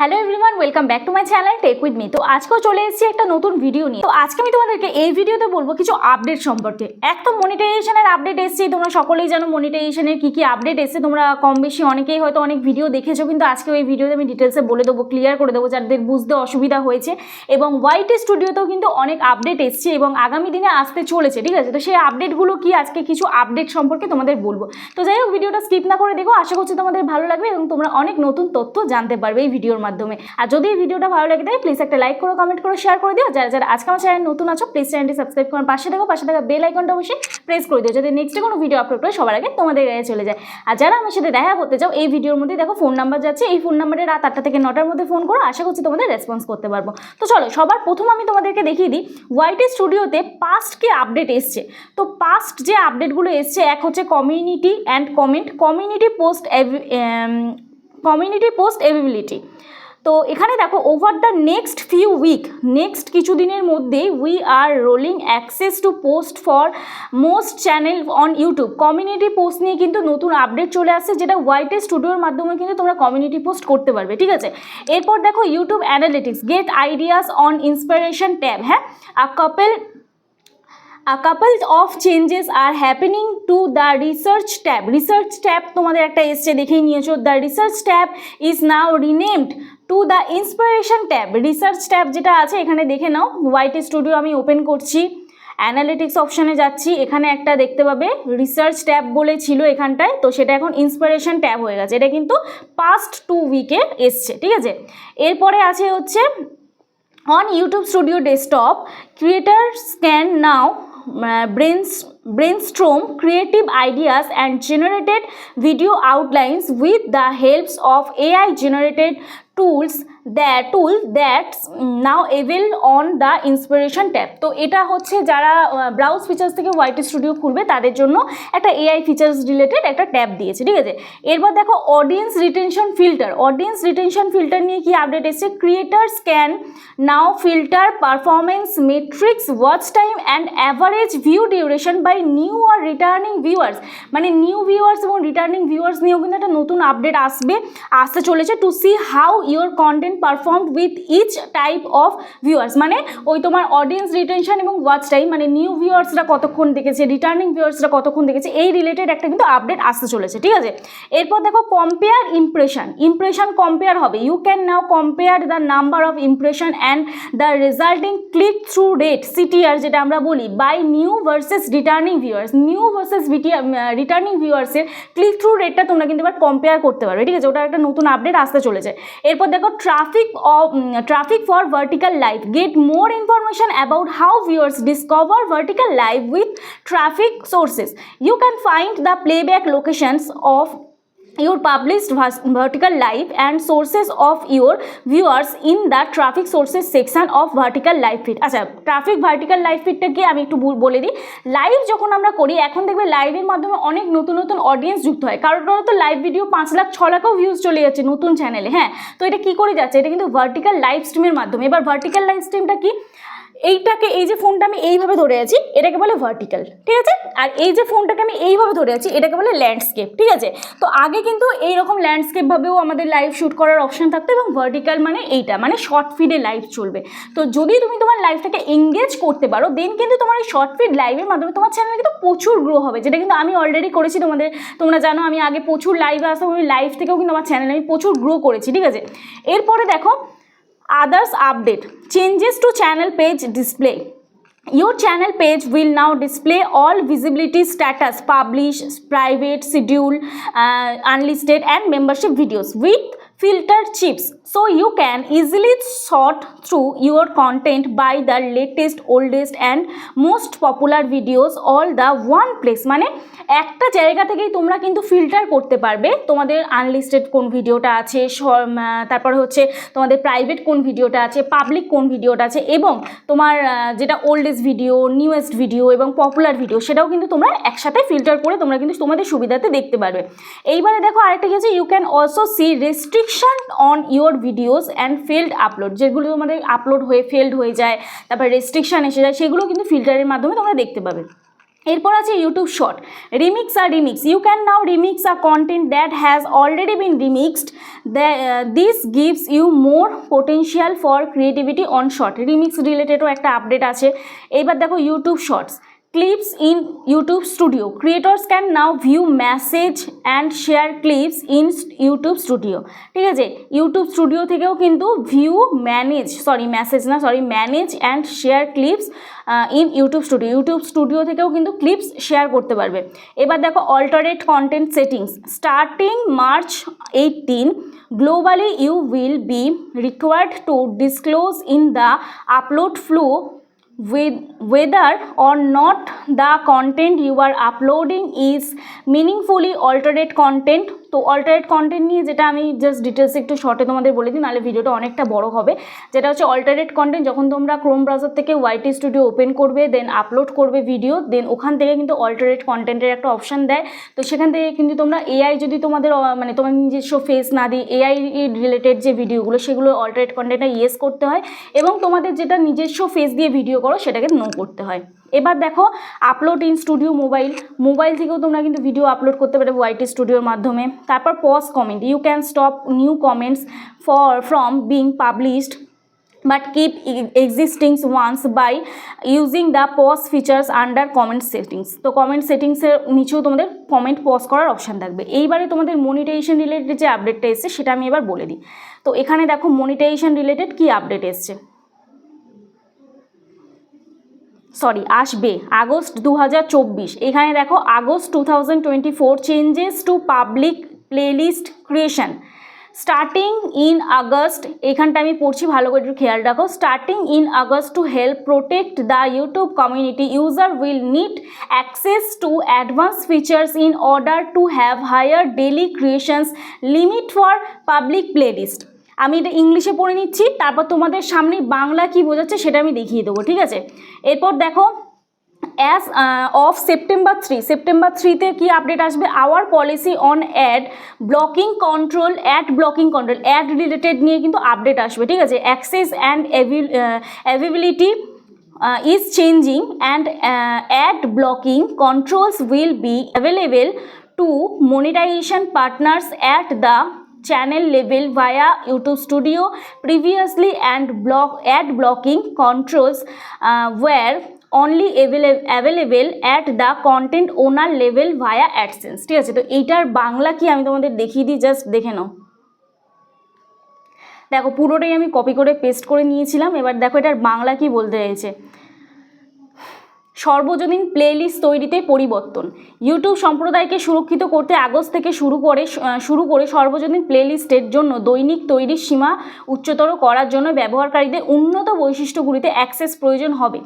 Hello everyone welcome back to my channel tech with me তো আজকেও চলে এসেছি একটা নতুন ভিডিও নিয়ে। তো আজকে আমি তোমাদেরকে এই ভিডিওতে বলব কিছু আপডেট সম্পর্কে। এক তো মনিটাইজেশনের আপডেট এসেছে, তোমরা সকলেই জানো মনিটাইজেশনের কী কী আপডেট এসেছে। তোমরা কম বেশি অনেকেই হয়তো অনেক ভিডিও দেখেছ, কিন্তু আজকে ওই ভিডিওতে আমি ডিটেলসে বলে দেবো ক্লিয়ার করে দেবো, যাদের বুঝতে অসুবিধা হয়েছে। এবং হোয়াইট স্টুডিওতেও কিন্তু অনেক আপডেট এসছে এবং আগামী দিনে আসতে চলেছে, ঠিক আছে? তো সেই আপডেটগুলো কি আজকে কিছু আপডেট সম্পর্কে তোমাদের বলব। তো যাই হোক ভিডিওটা স্কিপ না করে দেখো, আশা করছি তোমাদের ভালো লাগবে এবং তোমরা অনেক নতুন তথ্য জানতে পারবে এই ভিডিওর মাধ্যমে। আর যদি এই ভিডিওটা ভালো লাগে থাকে প্লিজ একটা লাইক করো কমেন্ট করো শেয়ার করে দিও। যারা যারা আজকে আমার চ্যানেল নতুন আছো প্লিজ চ্যানেলটি সাবস্ক্রাইব করার পাশে দেখো পাশে থাকা বেল আইকনটা অবশ্যই প্রেস করে দিও, যাতে নেক্সটে কোনো ভিডিও আপলোড করে সবার আগে তোমাদের গায়ে চলে যায়। আর যারা আমার সাথে দেখা করতে চাও, এই ভিডিওর মধ্যে দেখো ফোন নাম্বার যাচ্ছে। এই ফোন নাম্বারে রাত আটটা থেকে নটার মধ্যে ফোন করো, আশা করছি তোমাদের রেসপন্স করতে পারব। তো চলো, সবার প্রথম আমি তোমাদেরকে দেখিয়ে দিই হোয়াইট স্টুডিওতে পাস্ট কি আপডেট এসছে। তো পাস্ট যে আপডেটগুলো এসছে, এক হচ্ছে community and comment community post community post availability তো এখানে দেখো over the next few week next কিছু দিনের মধ্যেই we are rolling access to post for most channel on YouTube community post নিয়ে কিন্তু নতুন আপডেট চলে আসছে, যেটা হোয়াইটে স্টুডিওর মাধ্যমে কিন্তু তোমরা কমিউনিটি পোস্ট করতে পারবে, ঠিক আছে? এরপর দেখো YouTube analytics get ideas on inspiration tab হ্যাঁ? A couple a couple of changes are happening to the research tab. Research tab তোমাদের একটা এসছে, দেখেই নিয়েছো। The research tab is now renamed to the inspiration tab research tab যেটা আছে, এখানে দেখে নাও। হোয়াইট স্টুডিও আমি ওপেন করছি। অ্যানালিটিক্স অপশানে যাচ্ছি। এখানে একটা দেখতে পাবে। রিসার্চ ট্যাব বলে ছিল এখানটায়। তো সেটা এখন ইন্সপিরেশন ট্যাব হয়ে গেছে। এটা কিন্তু পাস্ট টু উইকে এসছে, ঠিক আছে? এরপরে আছে হচ্ছে on YouTube studio desktop creators can now Uh, brains brainstorm creative ideas and generated video outlines with the helps of ai generated tools that tool that now avail on the inspiration tab. তো এটা হচ্ছে যারা browse features থেকে white studio খুলবে, তাদের জন্য একটা AI features related একটা ট্যাব দিয়েছে, ঠিক আছে? এরপর দেখো audience retention filter audience retention filter নিয়ে কি আপডেট এসেছে? Creators can now filter performance metrics watch time and average view duration by new or returning viewers মানে নিউ ভিউয়ার্স এবং রিটার্নিং ভিউয়ার্স নিয়েও কিন্তু একটা নতুন আপডেট আসবে, আসতে চলেছে to see how your content perform with each type of viewers মানে ওই তোমার অডিয়েন্স রিটেনশন এবং ওয়াচ টাইম মানে নিউ ভিউয়ার্সরা কতক্ষণ দেখেছে রিটার্নিং ভিউয়ার্সরা কতক্ষণ দেখেছে, এই রিলেটেড একটা কিন্তু আপডেট আসতে চলেছে, ঠিক আছে? এরপর দেখো কম্পেয়ার ইমপ্রেশন ইমপ্রেশন কম্পেয়ার হবে। You can now compare the number of impression and the resulting click through rate CTR যেটা আমরা বলি by new versus returning viewers new versus returning ভিউয়ার্সের click through রেটটা তোমরা কিন্তু এবার কম্পেয়ার করতে পারবে, ঠিক আছে? ওটা একটা নতুন আপডেট আসতে চলেছে। এরপর দেখো traffic of mm, traffic for vertical live get more information about how viewers discover vertical live with traffic sources. You can find the playback locations of your published vertical live and sources of your viewers in the traffic sources section of vertical live feed. আচ্ছা traffic vertical live ফিডটাকে আমি একটু বলে দিই। Live যখন আমরা করি, এখন দেখবে লাইভের মাধ্যমে অনেক নতুন নতুন অডিয়েন্স যুক্ত হয়। কারোর কারও তো লাইভ ভিডিও পাঁচ লাখ, ছ লাখও ভিউজ চলে যাচ্ছে নতুন চ্যানেলে হ্যাঁ? তো এটা কি করে যাচ্ছে? এটা কিন্তু ভার্টিক্যাল লাইভ স্ট্রিমের মাধ্যমে। এবার ভার্টিক্যাল লাইভ স্ট্রিমটা কি? এইটাকে, এই যে ফোনটা আমি এইভাবে ধরে আছি, এটাকে বলে ভার্টিক্যাল ঠিক আছে? আর এই যে ফোনটাকে আমি এইভাবে ধরে আছি, এটাকে বলে ল্যান্ডস্কেপ ঠিক আছে? তো আগে কিন্তু এইরকম ল্যান্ডস্কেপভাবেও আমাদের লাইভ শ্যুট করার অপশন থাকতো এবং ভার্টিক্যাল মানে এইটা মানে শর্ট ফিডে লাইভ চলবে। তো যদি তুমি তোমার লাইভটাকে এঙ্গেজ করতে পারো দেন কিন্তু তোমার এই শর্ট ফিড লাইভের মাধ্যমে তোমার চ্যানেলে কিন্তু প্রচুর গ্রো হবে, যেটা কিন্তু আমি অলরেডি করেছি তোমাদের, তোমরা জানো আমি আগে প্রচুর লাইভে আসতাম, আমি লাইভ থেকেও কিন্তু আমার চ্যানেলে আমি প্রচুর গ্রো করেছি, ঠিক আছে? এরপরে দেখো others update. Changes to channel page display. Your channel page will now display all visibility status publish private schedule uh, unlisted and membership videos with filter chips so you can easily sort through your content by the latest, oldest and most popular videos all the one place. মানে একটা জায়গা থেকেই তোমরা কিন্তু filter করতে পারবে তোমাদের unlisted কোন ভিডিওটা আছে তারপরে হচ্ছে তোমাদের প্রাইভেট কোন ভিডিওটা আছে পাবলিক কোন ভিডিওটা আছে এবং তোমার যেটা ওল্ডেস্ট ভিডিও নিউয়েস্ট ভিডিও এবং পপুলার ভিডিও সেটাও কিন্তু তোমরা একসাথে ফিল্টার করে তোমরা কিন্তু তোমাদের সুবিধাতে দেখতে পারবে। এইবারে দেখো আরেকটা কি আছে you can also see restriction on your videos and failed upload যেগুলো তোমাদের আপলোড হয়ে ফেল্ড হয়ে যায়, তারপর রেস্ট্রিকশন এসে যায়, সেগুলো কিন্তু ফিল্টারের মাধ্যমে তোমরা দেখতে পাবে। এরপর আছে YouTube short remix R remix you can now remix a content that has already been remixed this gives you more potential for creativity on short remix রিলেটেডও একটা আপডেট আছে। এবার দেখো YouTube shorts clips in youtube studio. Creators can now view message and share clips in youtube studio. ঠিক আছে? YouTube studio থেকেও কিন্তু view manage sorry message না sorry manage and share clips in YouTube studio YouTube studio থেকেও কিন্তু clips share করতে পারবে। এবার দেখো alternate content settings starting March eighteen globally you will be required to disclose in the upload flow whether or not the content you are uploading is meaningfully alternate content তো অল্টারেট content নিয়ে যেটা আমি just details একটু শর্টে তোমাদের বলে দিই, নাহলে ভিডিওটা অনেকটা বড় হবে। যেটা হচ্ছে অল্টারেট কন্টেন্ট যখন তোমরা ক্রোম ব্রাউজার থেকে ওয়াইটি স্টুডিও ওপেন করবে দেন আপলোড করবে ভিডিও দেন ওখান থেকে কিন্তু অল্টারেট কন্টেন্টের একটা অপশান দেয়। তো সেখান থেকে কিন্তু তোমরা এআই যদি তোমাদের মানে তোমার নিজস্ব ফেস না দিয়ে এআই রিলেটেড যে ভিডিওগুলো সেগুলো অল্টারেট কন্টেন্টটা ইয়েস করতে হয়, এবং তোমাদের যেটা নিজস্ব ফেস দিয়ে ভিডিও করো, সেটাকে নো করতে হয়। এবার দেখো upload in studio mobile mobile থেকেও তোমরা কিন্তু ভিডিও আপলোড করতে পারবে ওয়াইটি স্টুডিওর মাধ্যমে। তারপর pause comment you can stop new comments for from being published keep e- existing ones by using the pause features under comment settings তো কমেন্ট সেটিংসের নিচেও তোমাদের কমেন্ট পজ করার অপশান থাকবে। এইবারে তোমাদের মনিটাইজেশন রিলেটেড যে আপডেটটা এসছে, সেটা আমি এবার বলে দিই। তো এখানে দেখো মনিটাইজেশন রিলেটেড কী আপডেট এসছে। সরি, আসবে আগস্ট দু হাজার চব্বিশ। এখানে দেখো August two thousand twenty four changes to public playlist creation starting in August এখানটা আমি পড়ছি, ভালো করে একটু খেয়াল রাখো। Starting in August to help protect the YouTube community user will need access to advance features in order to have higher daily creations limit for public playlist আমি এটা ইংলিশে পড়ে নিচ্ছি, তারপর তোমাদের সামনে বাংলা কি বোঝাচ্ছে সেটা আমি দেখিয়ে দেবো, ঠিক আছে? এরপর দেখো as of September three September থ্রিতে কি আপডেট আসবে? Our policy on ad blocking control ad blocking control ad related নিয়ে কিন্তু আপডেট আসবে, ঠিক আছে? Access and availability is changing and ad blocking controls will be available to to partners at the channel level via youtube studio previously and block ad blocking controls uh, only available available at the content owner level via adsense ঠিক আছে তো এইটার বাংলা কি আমি তোমাদের দেখিয়ে দিই just দেখে নাও দেখো পুরোটাই আমি কপি করে পেস্ট করে নিয়েছিলাম এবার দেখো এটার বাংলা কি বলতে চাইছে সর্বজনীন প্লেলিস্ট তৈরিতে পরিবর্তন। ইউটিউব সম্প্রদায়কে সুরক্ষিত করতে আগস্ট থেকে শুরু করে শুরু করে সর্বজনীন প্লেলিস্টের জন্য দৈনিক তৈরির সীমা উচ্চতর করার জন্য ব্যবহারকারীদের উন্নত বৈশিষ্ট্যগুলিতে অ্যাক্সেস প্রয়োজন হবে।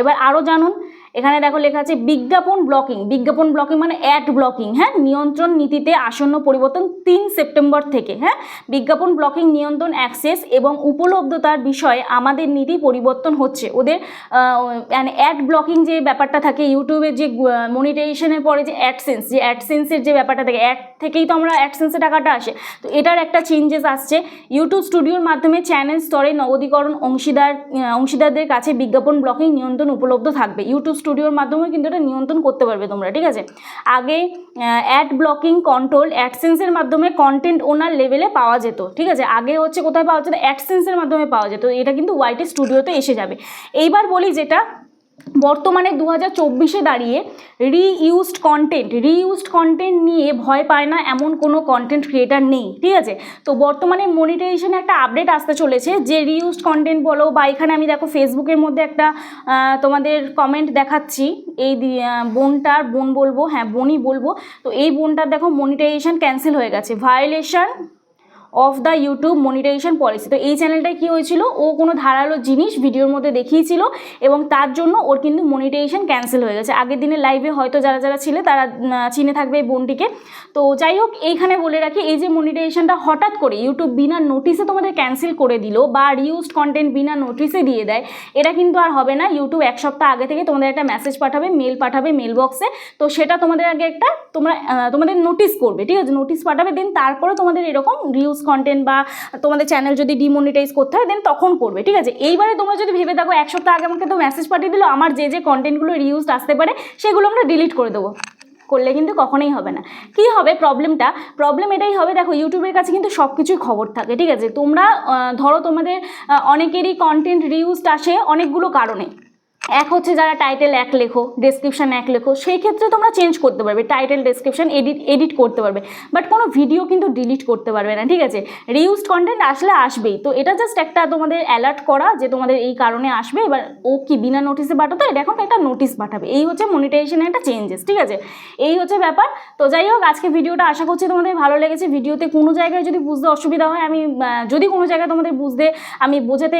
এবার আরও জানুন, এখানে দেখো লেখা আছে বিজ্ঞাপন ব্লকিং বিজ্ঞাপন ব্লকিং মানে অ্যাড ব্লকিং হ্যাঁ? নিয়ন্ত্রণ নীতিতে আসন্ন পরিবর্তন তিন সেপ্টেম্বর থেকে হ্যাঁ? বিজ্ঞাপন ব্লকিং নিয়ন্ত্রণ অ্যাক্সেস এবং উপলব্ধতার বিষয়ে আমাদের নীতি পরিবর্তন হচ্ছে। ওদের মানে অ্যাড ব্লকিং যে ব্যাপারটা থাকে ইউটিউবের যে মনিটাইজেশনের পরে যে অ্যাডসেন্স যে অ্যাডসেন্সের যে ব্যাপারটা থাকে অ্যাড থেকেই তো আমরা অ্যাডসেন্সের টাকাটা আসে। তো এটার একটা চেঞ্জেস আসছে। ইউটিউব স্টুডিওর মাধ্যমে চ্যানেল স্তরে নগদীকরণ অংশীদার অংশীদারদের কাছে বিজ্ঞাপন ব্লকিং নিয়ন্ত্রণ উপলব্ধ থাকবে। ইউটিউব স্টুডিওর মাধ্যমে কিন্তু এটা নিয়ন্ত্রণ করতে পারবে তোমরা, ঠিক আছে? আগে অ্যাড ব্লকিং কন্ট্রোল অ্যাডসেন্সের মাধ্যমে কন্টেন্ট ওনার লেভেলে পাওয়া যেত, ঠিক আছে? আগে হচ্ছে কোথায় পাওয়া যেত? অ্যাডসেন্সের মাধ্যমে পাওয়া যেত। এটা কিন্তু ওয়াইটি স্টুডিওতে এসে যাবে। এইবার বলি যেটা বর্তমানে দু হাজার চব্বিশে দাঁড়িয়ে রিইউজড কন্টেন্ট রিইউজড কন্টেন্ট নিয়ে ভয় পায় না এমন কোনো কন্টেন্ট ক্রিয়েটার নেই, ঠিক আছে? তো বর্তমানে মনিটাইজেশনে একটা আপডেট আসতে চলেছে যে রিইউজড কন্টেন্ট বলো বা এখানে আমি দেখো ফেসবুকের মধ্যে একটা তোমাদের কমেন্ট দেখাচ্ছি। এই বোনটার, বোন বলব হ্যাঁ বোনই বলব। তো এই বোনটার দেখো মনিটাইজেশন ক্যান্সেল হয়ে গেছে। Violation of the YouTube monetisation policy তো এই চ্যানেলটায় কী হয়েছিল? ও কোনো ধারালো জিনিস ভিডিওর মধ্যে দেখিয়েছিল এবং তার জন্য ওর কিন্তু মনিটাইজেশন ক্যান্সেল হয়ে গেছে। আগের দিনের লাইভে হয়তো যারা যারা ছিল তারা চিনে থাকবে এই বোনটিকে। তো যাই হোক, এইখানে বলে রাখি, এই যে মনিটাইজেশনটা হঠাৎ করে ইউটিউব বিনা নোটিসে তোমাদের ক্যান্সেল করে দিল বা রিউজড কন্টেন্ট বিনা নোটিসে দিয়ে দেয়, এটা কিন্তু আর হবে না। ইউটিউব এক সপ্তাহ আগে থেকে তোমাদের একটা মেসেজ পাঠাবে মেল পাঠাবে মেল বক্সে তো সেটা তোমাদের আগে একটা তোমরা তোমাদের নোটিস করবে, ঠিক আছে? নোটিস পাঠাবে দেন তারপরে তোমাদের এরকম রিউজ কন্টেন্ট বা তোমাদের চ্যানেল যদি ডিমনিটাইজ করতে হয় দেন তখন করবে, ঠিক আছে? এইবারে তোমরা যদি ভেবে থাকো, এক সপ্তাহ আগে আমাকে তো মেসেজ পাঠিয়ে দিলো, আমার যে যে কন্টেন্টগুলো রিউজড আসতে পারে, সেগুলো আমরা ডিলিট করে দেবো। করলে কিন্তু কখনোই হবে না। কি হবে প্রবলেমটা প্রবলেম এটাই হবে, দেখো, ইউটিউবের কাছে কিন্তু সব কিছুই খবর থাকে, ঠিক আছে? তোমরা ধরো তোমাদের অনেকেরই কন্টেন্ট রিউজড আসে অনেকগুলো কারণে। এক হচ্ছে যারা টাইটেল এক লেখো ডেসক্রিপশন এক লেখো, সেই ক্ষেত্রে তোমরা চেঞ্জ করতে পারবে। টাইটেল ডেসক্রিপশন এডিট এডিট করতে পারবে। বাট কোনো ভিডিও কিন্তু ডিলিট করতে পারবে না, ঠিক আছে? রিউজড কন্টেন্ট আসলে আসবেই। তো এটা জাস্ট একটা তোমাদের অ্যালার্ট করা যে তোমাদের এই কারণে আসবে। এবার ও কি বিনা নোটিসে পাঠাতো? এটা এখন একটা নোটিস পাঠাবে। এই হচ্ছে মনিটাইজেশনের একটা চেঞ্জেস ঠিক আছে? এই হচ্ছে ব্যাপার। তো যাই হোক, আজকে ভিডিওটা আশা করছি তোমাদের ভালো লেগেছে। ভিডিওতে কোনো জায়গায় যদি বুঝতে অসুবিধা হয়, আমি যদি কোনো জায়গায় তোমাদের বুঝতে, আমি বোঝাতে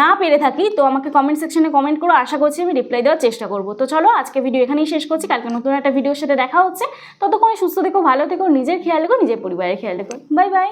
না পেরে থাকি, তো আমাকে কমেন্ট সেকশনে কমেন্ট করো। আশা করছি, আমি রিপ্লাই দেওয়ার চেষ্টা করব। তো চলো, আজকে ভিডিও এখানেই শেষ করছি। কালকে নতুন একটা ভিডিওর সাথে দেখা হচ্ছে। ততক্ষণে সুস্থ থেকো, ভালো থেকো, নিজের খেয়াল রেখো, নিজের পরিবারের খেয়াল রেখো। Bye bye